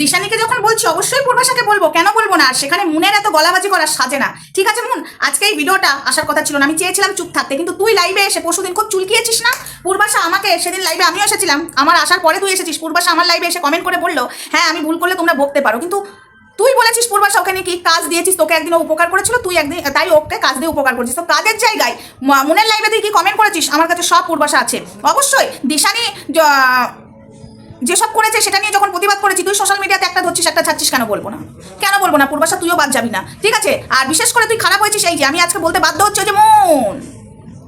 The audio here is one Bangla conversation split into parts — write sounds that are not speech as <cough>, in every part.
দিশানিকে যখন বলছি, অবশ্যই পূর্বাশাকে বলব। কেন বলব না? আর সেখানে মুনের এত গলাবাজি করা সাজে না। ঠিক আছে, মুন? আজকে এই ভিডিওটা আসার কথা ছিল না। আমি চেয়েছিলাম চুপ থাকতে, কিন্তু তুই লাইভে এসে পরশুদিন খুব চুলকিয়েছিস না? পূর্বাশা আমাকে সেদিন লাইভে আমিও এসেছিলাম। আমার আসার পরে তুই এসেছিস। পূর্বাশা আমার লাইভে এসে কমেন্ট করে বলল হ্যাঁ আমি ভুল করলে তোমরা বকতে পারো। কিন্তু তুই বলেছিস পূর্বাশা ওখানে কি কাজ দিয়েছিস? তোকে একদিন উপকার করেছিল, তুই একদিন, তাই ওকে কাজ দিয়ে উপকার করেছিস। তো কাজের জায়গায় মনের লাইভে তুই কি কমেন্ট করেছিস? আমার কাছে সব পূর্বাশা আছে। অবশ্যই দিশানি যেসব করেছে সেটা নিয়ে যখন প্রতিবাদ করেছি, তুই সোশ্যাল মিডিয়াতে একটা ধরছিস, একটা ছাড়ছিস, কেন বলব না? কেন বলব না? পূর্বাশা, তুইও বাদ যাবি না। ঠিক আছে? আর বিশেষ করে তুই খারাপ হয়েছিস এই যে, আমি আজকে বলতে বাধ্য হচ্ছে যে মন।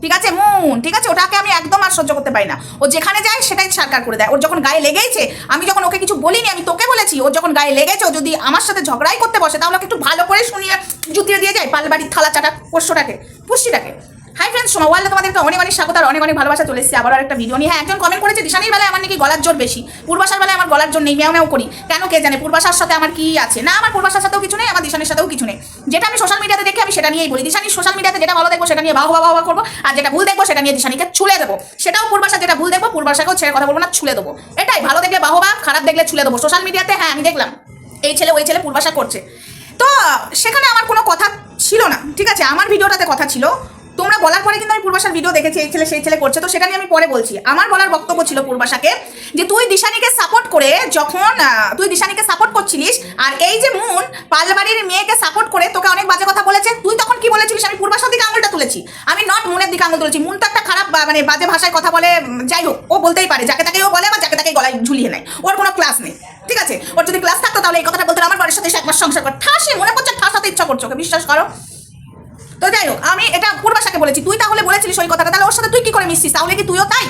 ঠিক আছে? মন। ঠিক আছে? ওটাকে আমি একদম আর সহ্য করতে পারি না। ও যেখানে যায়, সেটাই সরকার করে দেয়। ওর যখন গায়ে লেগেছে আমি যখন ওকে কিছু বলিনি, আমি তোকে বলেছি ওর যখন গায়ে লেগেছে, ও যদি আমার সাথে ঝগড়াই করতে বসে, তাহলে একটু ভালো করে শুনিয়ে জুতিয়ে দিয়ে যায় পালবাড়ির থালা চাটা, পোষ্যটাকে, পুষ্টিটাকে। হাই ফ্রেন্ডস সোমা ওয়ার্ল্ডে তোমাদেরকে অনেক অনেক স্বাগত আর অনেক অনেক ভালোবাসা চলে এসেছি। আবার একটা ভিডিও নিয়ে। হ্যাঁ একজন কমেন্ট করেছে, দিশানির বেলায় আমার নাকি গলার জোর বেশি। পূর্বাশার বেলায় আমার গলার জোর নেই, ম্যাও করি। কেন কে জানে, পূর্বাশার সাথে আমার কি আছে? না, আমার পূর্বাশার সাথেও কিছু নেই, আমার দিশানির সাথেও কিছু নেই। যেটা আমি সোশ্যাল মিডিয়াতে দেখি, আমি সেটা নিয়েই বলি। দিশানির সোশ্যাল মিডিয়াতে যেটা ভালো দেখব, সেটা নিয়ে বাহু বাহু করব। আর যেটা ভুল দেখব, সেটা নিয়ে দিশানিকে ছুলে দেবো। সেটাও পূর্বাশা যেটা ভুল দেখব, পূর্বাশাকেও ছেড়ে কথা বলব না, ছুলে দেবো। এটাই, ভালো দেখলে বাহবা, খারাপ দেখলে ছুলে দেবো। সোশ্যাল মিডিয়াতে হ্যাঁ আমি দেখলাম। এই ছেলে, ওই ছেলে পূর্বাশা করছে। তো, সেখানে আমার কোনো কথা ছিল না, ঠিক আছে? আমার ভিডিওটাতে কথা ছিল। তোমরা বলার পরে কিন্তু আমি পূর্বাশার ভিডিও দেখেছি, এই ছেলে, সেই ছেলে করছে, তো সেটা নিয়ে আমি পরে বলছি। আমার বলার বক্তব্য ছিল পূর্বাশাকে যে তুই দিশানিকে সাপোর্ট করে যখন তুই দিশানিকে সাপোর্ট করছিলিস, আর এই যে মুন পালবাড়ির মেয়েকে সাপোর্ট করে তোকে অনেক বাজে কথা বলেছে, তুই তখন কি বলেছিলিস? আমি পূর্বাশার দিকে আঙুলটা তুলেছি। আমি নট মুনের দিকে আঙুল তুলেছি। মুন তো একটা খারাপ মানে বাজে ভাষায় কথা বলে যাই হোক, ও বলতেই পারে, যাকে তাকে ও বলে বা যাকে তাকে গলায় ঝুলিয়ে নেয়। ওর কোনো ক্লাস নেই, ঠিক আছে? ওর যদি ক্লাস থাকতো তাহলে এই কথাটা বলতো আমার বাড়ির সাথে একবার সংসার কর। ঠাসে মনে করছে ঠাসাতে ইচ্ছা করছে, ওকে বিশ্বাস করো। যাই হোক আমি এটা পূর্বাশাকে বলেছি। তুই তাহলে বলেছিলিস ওই কথাটা তাহলে ওর সাথে তুই কি করে মিশছিস? তাহলে কি তুইও তাই?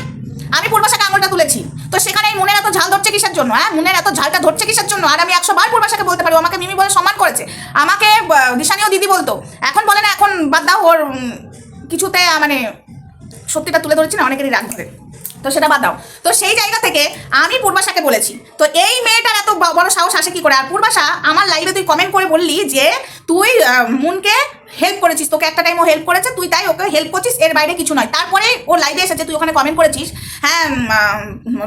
আমি পূর্বাশাকে আঙুলটা তুলেছি। তো সেখানে এই মনের এত ঝাল ধরছে কিসের জন্য হ্যাঁ? মনের এত ঝালটা ধরছে কিসের জন্য? আর আমি একশো বার পূর্বাশাকে বলতে পারি আমাকে মিমি বলে সম্মান করেছে। আমাকে আহ, দিশানিও দিদি বলতো। এখন বলে না এখন বাদ দাও ওর কিছুতে মানে সত্যিটা তুলে ধরেছি না অনেকেরই রাগ ধরে। তো সেটা বাদ দাও। তো সেই জায়গা থেকে আমি পূর্বাশাকে বলেছি। তো এই মেয়েটার এত বড় সাহস আসে কি করে? আর পূর্বাশা আমার লাইভে তুই কমেন্ট করে বললি যে তুই মুনকে হেল্প করেছিস, তোকে একটা টাইম ও হেল্প করেছে, তুই তাই ওকে হেল্প করছিস, এর বাইরে কিছু নয়। তারপরে ও লাইভে এসেছে, তুই ওখানে কমেন্ট করেছিস হ্যাঁ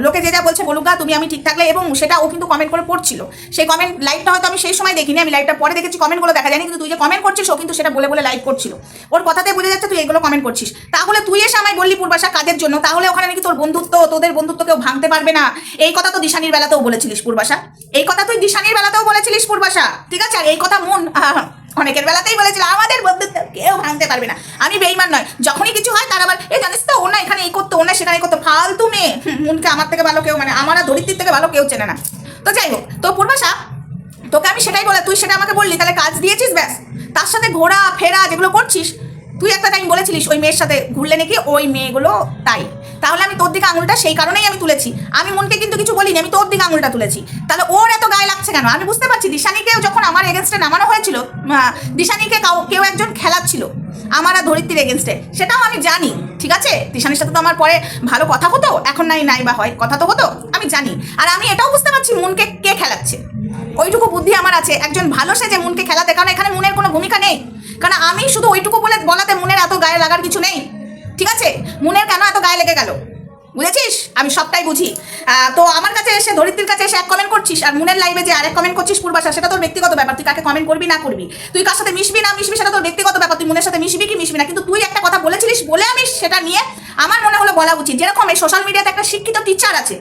লোকে যে যা বলছে, বলুক তুমি আমি ঠিক থাকলে, এবং সেটা ও কিন্তু কমেন্ট করে পড়ছিল। সেই কমেন্ট লাইভটা হয়তো আমি সেই সময় দেখিনি, আমি লাইভটা পরে দেখেছি কমেন্টগুলো দেখা যায়নি, কিন্তু তুই যে কমেন্ট করছিস, ও কিন্তু সেটা বলে বলে লাইভ করছিল। ওর কথাতে বোঝা যাচ্ছে তুই এগুলো কমেন্ট করছিস। তাহলে তুই এসে আমায় বললি, পূর্বাশা কাজের জন্য? তাহলে ওখানে নাকি তোর বন্ধুত্ব, তোদের বন্ধুত্ব কেউ ভাঙতে পারবে না। এই কথা তো দিশানির বেলাতেও বলেছিলিস, পূর্বাশা। এই কথা তুই দিশানির বেলাতেও বলেছিলিস, পূর্বাশা। ঠিক আছে, আর এই কথা মন অনেকের বেলাতেই বলেছিল, আমাদের বন্ধুত্ব কেউ ভাঙতে পারবে না। আমি বেইমান নয়। যখনই কিছু হয়, তার আবার, এই জানিস তো ও না এখানে এই করতো ও না সেখানে করতো। ফালতু মেয়ে। মনকে আমার থেকে ভালো কেউ মানে আমার ধরিত্রীর থেকে ভালো কেউ চেনে না। তো যাই হোক, তো পূর্বাশা, তোকে আমি সেটাই বলে, তুই সেটা আমাকে বললি, তাহলে কাজ দিয়েছিস ব্যাস। তার সাথে ঘোরা, ফেরা, যেগুলো করছিস, তুই একটা টাইম বলেছিলিস, ওই মেয়ের সাথে ঘুরলে নাকি ওই মেয়েগুলো তাই। তাহলে আমি তোর দিকে আঙুলটা সেই কারণেই আমি তুলেছি। আমি মনকে কিন্তু কিছু বলিনি, আমি তোর দিকে আঙুলটা তুলেছি। তাহলে ওর এত গায়ে লাগছে কেন? আমি বুঝতে পারছি দিশানিকেও যখন আমার এগেনস্টে নামানো হয়েছিল দিশানিকে কাউ- একজন খেলাচ্ছিল আমার আর ধরিত্রীর এগেনস্টে সেটাও আমি জানি, ঠিক আছে? দিশানির সাথে তো আমার পরে ভালো কথা হতো, এখন নাই নাই বা হয়, কথা তো হতো, আমি জানি। আর আমি এটাও বুঝতে পারছি মনকে কে খেলাচ্ছে। ওইটুকু বুদ্ধি আমার আছে, একজন ভালো সে যে মনকে খেলাতে, কারণ এখানে মনের কোনো ভূমিকা নেই। কারণ আমি শুধু ওইটুকু বলে বলাতে মনের এত গায়ে লাগার কিছু নেই। ঠিক আছে? মনের কেন এত গায়ে লেগে গেল? বুঝেছিস? আমি সবটাই বুঝি। তো আমার কাছে এসে, ধরিত্রীর কাছে এসে এক কমেন্ট করছিস আর মুনের লাইভে যে আরেক কমেন্ট করছিস পূর্বাশা, সেটা তোর ব্যক্তিগত ব্যাপার। তুই কাকে কমেন্ট করবি, না করবি? তুই কার সাথে মিশবি, না মিশবি, সেটা তোর ব্যক্তিগত ব্যাপার। তুই মুনের সাথে মিশবি কি মিশবি না? কিন্তু তুই একটা কথা বলেছিলিস, বলে আমি সেটা নিয়ে আমার মনে হলো বলা উচিত। যেরকম এই সোশ্যাল মিডিয়াতে একটা শিক্ষিত টিচার আছে,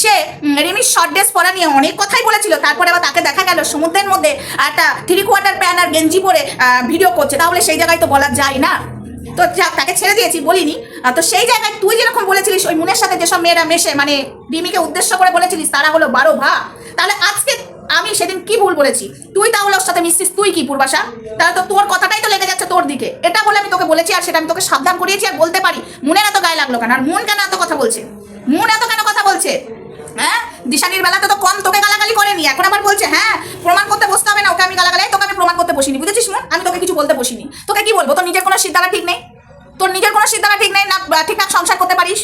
সে রিমির শর্ট ড্রেস পরা নিয়ে অনেক কথাই বলেছিল, তারপরে আবার তাকে দেখা গেল সমুদ্রের মধ্যে একটা থ্রি কোয়ার্টার প্যান আর গেঞ্জি পরে ভিডিও করছে। তাহলে সেই জায়গায় তো বলা যায় না। তো তাকে ছেড়ে দিয়েছি, বলিনি। তো সেই জায়গায় তুই যেরকম বলেছিলিস, ওই মুনের সাথে যেসব মেয়েরা মেশে মানে রিমিকে উদ্দেশ্য করে বলেছিলিস, তারা হলো বারো ভা। তাহলে আজকে আমি সেদিন কি ভুল বলেছি? তুই তাহলে ওর সাথে মিশছিস, তুই কি পূর্বাশা? তাহলে তো তোর কথাটাই তো লেগে যাচ্ছে তোর দিকে। এটা বলে আমি তোকে বলেছি, আর সেটা আমি তোকে সাবধান করিয়েছি, আর বলতে পারি, মনের এত গায়ে লাগল কেন? আর মন কেন এত কথা বলছে? মন এত কেন কথা বলছে? হ্যাঁ? দিশানির বেলাতে তো কম তোকে গালাগালি করেনি, এখন আবার বলছে হ্যাঁ প্রমাণ করতে বসতে হবে না, ওকে আমি গালাগালি, তোকে আমি প্রমাণ করতে বসিনি, বুঝেছিস মন? আমি তোকে কিছু বলতে বসিনি। তোকে কি বলব? তোর নিজের কোনো সিদ্ধারা ঠিক নেই? তোর নিজের কোনো সিদ্ধারা ঠিক নেই না ঠিকঠাক সংসার করতে পারিস?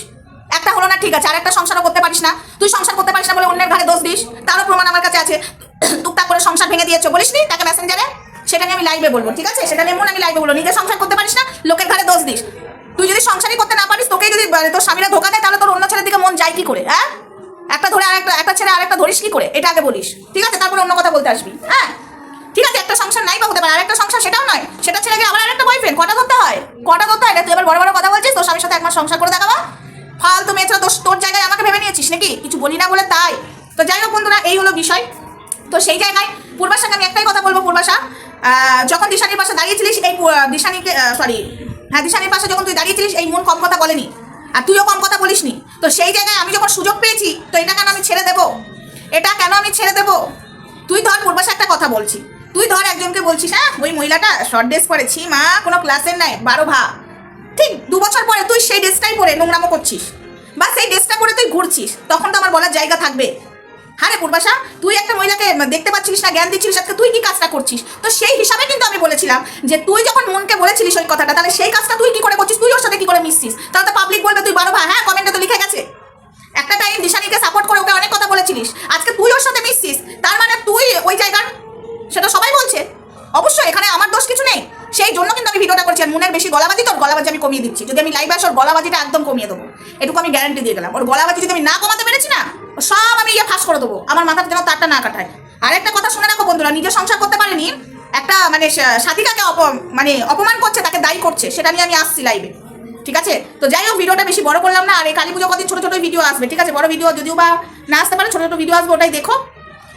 একটা হলো না ঠিক আছে আর একটা সংসারও করতে পারিস না। তুই সংসার করতে পারিস না বলে অন্যের ঘরে দোষ দিস। তারও প্রমাণ আমার কাছে আছে। <clears throat> টুকটাক করে সংসার ভেঙে দিয়েছ, বলিস নি? তাকে মেসেঞ্জারে সেটা নিয়ে আমি লাইভে বলব, ঠিক আছে? সেটা নিয়ে মন আমি লাইভে বলব। নিজের সংসার করতে পারিস না, লোকের ঘরে দোষ দিস। তুই যদি সংসারই করতে না পারিস তোকে যদি তোর স্বামীরা ধোকা দেয়, তাহলে তোর অন্য ছেলের দিকে মন যায় কি করে হ্যাঁ? একটা ধরে আরেকটা, একটা একটা ছেড়ে আরেকটা ধরিস কি করে? এটা আগে বলিস। ঠিক আছে? তারপরে অন্য কথা বলতে আসবি হ্যাঁ? ঠিক আছে, একটা সংসার নাই বা হতে পারে, আরেকটা সংসার সেটাও নয়। সেটা ছেড়ে গিয়ে আবার আরেকটা বয়ফ্রেন্ড কটা ধরতে হয়? কটা ধরতে হয়? না তুই এবার বড় বড় কথা বলছিস, তোর স্বামীর সাথে একমাস সংসার করে দেখাবা। ফালতু মেয়েটা তোর তোর জায়গায় আমাকে ভেবে নিয়েছিস নাকি? কিছু বলি না বলে তাই। তো যাই হোক বন্ধুরা, এই হলো বিষয়। তো সেই জায়গায় পূর্বাশাকে আমি একটাই কথা বলব পূর্বাশা যখন দিশানির পাশে দাঁড়িয়েছিলিস, এই দিশানিকে সরি হ্যাঁ দিশানির পাশে যখন তুই দাঁড়িয়েছিলিস, এই মন কম কথা বলেনি। আর তুইও কম কথা বলিসনি। তো সেই জায়গায় আমি যখন সুযোগ পেয়েছি, তো এটা কেন আমি ছেড়ে দেবো? এটা কেন আমি ছেড়ে দেবো? তুই ধর পূর্বাশা একটা কথা বলছি। তুই ধর একজনকে বলছিস হ্যাঁ ওই মহিলাটা শর্ট ড্রেস পরেছি মা, কোনো ক্লাসের নাই, বারো ভা। ঠিক দু বছর পরে তুই সেই ড্রেসটাই পরে নোংরামো করছিস। বা সেই ড্রেসটা পরে তুই ঘুরছিস, তখন তো আমার বলার জায়গা থাকবে। হ্যাঁ রে পূর্বাশা, তুই একটা মহিলাকে দেখতে পাচ্ছিস না, জ্ঞান দিচ্ছিস আজকে তুই কি কাজটা করছিস? তো সেই হিসাবে কিন্তু আমি বলেছিলাম যে তুই যখন মনকে বলেছিলিস ওই কথাটা, তাহলে সেই কাজটা তুই কি করে করছিস? তুই ওর সাথে কি করে মিশছিস? তাহলে তো পাবলিক বলবে তুই বারো ভা। হ্যাঁ কমেন্টে তো লিখে গেছে। একটা টাইম দিশানিকে সাপোর্ট করে ওকে অনেক কথা বলেছিলিস। আজকে তুই ওর সাথে মিশছিস, তার মানে তুই ওই জায়গার, সেটা সবাই অবশ্যই, এখানে আমার দোষ কিছু নেই। সেই জন্য কিন্তু আমি ভিডিওটা করছি। আর মনের বেশি গলাবাজি তোর গলাবাজি আমি কমিয়ে দিচ্ছি। যদি আমি লাইভ আসি, ওর গলাবাজিটা একদম কমিয়ে দেবো। এটুকু আমি গ্যারান্টি দিয়ে গেলাম। ওর গলাবাজি যদি আমি না কমাতে পেরেছি না সব আমি ইয়ে ফাঁস করে দেবো। আমার মাথার যেন তারটা না কাটায়। আর একটা কথা শুনে রাখো বন্ধুরা, নিজে সংসার করতে পারেনি, একটা মানে সাথিকাকে অপ মানে অপমান করছে, তাকে দায়ী করছে, সেটা নিয়ে আমি আসছি লাইভে ঠিক আছে? তো যাই হোক, ভিডিওটা বেশি বড় করলাম না। আর এই কালী পুজো কদিন ছোটো ছোটো ভিডিও আসবে। ঠিক আছে? বড় ভিডিও যদিও বা না আসতে পারে, ছোটো ছোটো ভিডিও আসবে, ওটাই দেখো।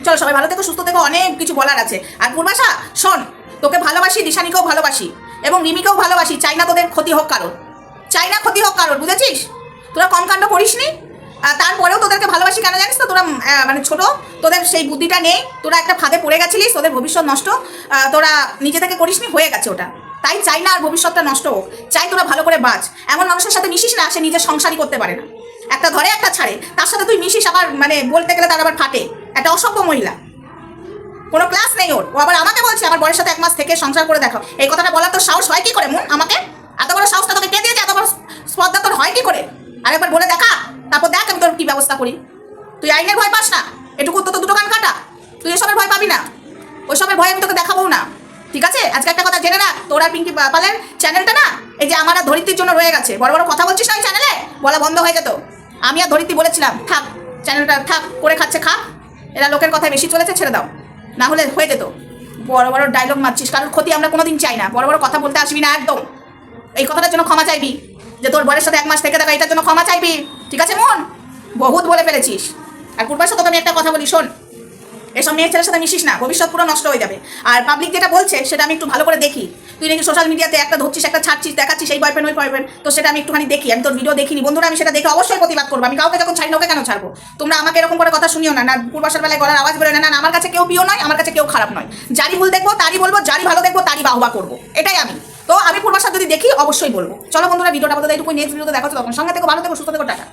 চলো সবাই ভালো থেকো, সুস্থ থেকো, অনেক কিছু বলার আছে। আর পূর্বাশা, শোন, তোকে ভালোবাসি, দিশানিকেও ভালোবাসি, এবং রিমিকেও ভালোবাসি, চাই না তোদের ক্ষতি হোক কারোর। চাই না ক্ষতি হোক কারোর, বুঝেছিস? তোরা কম কাণ্ড করিসনি? আর তারপরেও তোদেরকে ভালোবাসি কেন জানিস তো? তোরা মানে ছোট, তোদের সেই বুদ্ধিটা নেই, তোরা একটা ফাঁদে পড়ে গেছিলিস, তোদের ভবিষ্যৎ নষ্ট তোরা নিজে থেকে করিস নি হয়ে গেছে ওটা। তাই চাই না আর ভবিষ্যৎটা নষ্ট হোক, চাই তোরা ভালো করে বাঁচ। এমন মানুষের সাথে মিশিস না, সে নিজের সংসারই করতে পারে না। একটা ধরে, একটা ছাড়ে, তার সাথে তুই মিশিস আবার মানে বলতে গেলে তার আবার ফাটে। একটা অসভ্য মহিলা। কোনো ক্লাস নেই ওর। ও আবার আমাকে বলছে, আমার বরের সাথে এক মাস থেকে সংসার করে দেখো। এই কথাটা বলার তোর সাহস হয় কি করে, মন? আমাকে? এত বড় সাহসটা তোকে কে দিয়েছে? এত বড় স্পর্ধা তোর হয় কি করে? আরেকবার বলে দেখা, তারপর দেখ আমি তোর কী ব্যবস্থা করি। তুই আইনের ভয় পাস না। এটুকু তো দুটো কান কাটা। তুই এসবের ভয় পাবি না। ওইসবের ভয় আমি তোকে দেখাবো না। ঠিক আছে? আজকে একটা কথা জেনে রাখ। তোর আর পিঙ্কি পালের চ্যানেলটা না, এই যে আমার আর ধরিত্রীর জন্য রয়ে গেছে। বড় বড় কথা বলছিস না ওই চ্যানেলে বলা বন্ধ হয়ে যেত। আমি আর ধরিত্রী বলেছিলাম, থাক চ্যানেলটা থাক, করে খাচ্ছে, খা। এরা লোকের কথায় বেশি চলেছে, ছেড়ে দাও। না হলে হয়ে যেত। বড় বড় ডায়লগ মারছিস, কারোর ক্ষতি আমরা কোনোদিন চাই না। বড় বড় কথা বলতে আসবি না একদম। এই কথাটার জন্য ক্ষমা চাইবি। যে তোর বরের সাথে এক মাস থেকে দেখা, এটার জন্য ক্ষমা চাইবি। ঠিক আছে, মন? বহুত বলে ফেলেছিস। আর কুরবার সাথে আমি একটা কথা বলি, শোন। এসব মেয়ের ছেলের সাথে মিশিস না, ভবিষ্যৎ পুরো নষ্ট হয়ে যাবে। আর পাবলিক যেটা বলছে, সেটা আমি একটু ভালো করে দেখি। তুই নাকি সোশ্যাল মিডিয়াতে একটা ধরছিস, একটা ছাড়ছিস, দেখাচ্ছিস এই বয়ফ্রেন্ড ওই বয়ফ্রেন্ড তো সেটা আমি একটুখানি দেখি, আমি তোর ভিডিও দেখিনি। বন্ধুরা, আমি সেটা দেখে অবশ্যই প্রতিবাদ করব। আমি কাউকে যখন ছাড়ি না ওকে কেন ছাড়বো? তোমরা আমাকে এরকম করে কথা শুনিও না। না পূর্বাসার বেলায় গলার আওয়াজ বেরোয় না। না আমার কাছে কেউ প্রিয় নয়, আমার কাছে কেউ খারাপ নয়। যারই ভুল দেখব, তারই বলব, যারই ভালো দেখব, তারই বাহবা করব। এটাই আমি। তো আমি পূর্বাসার যদি দেখি, অবশ্যই বলব। চলো বন্ধুরা, ভিডিওটা বলতে এইটুকু নেক্সট ভিডিওতে দেখো তখন সঙ্গে থেকে, ভালো থেকো, সুস্থ থেকো, টাটা।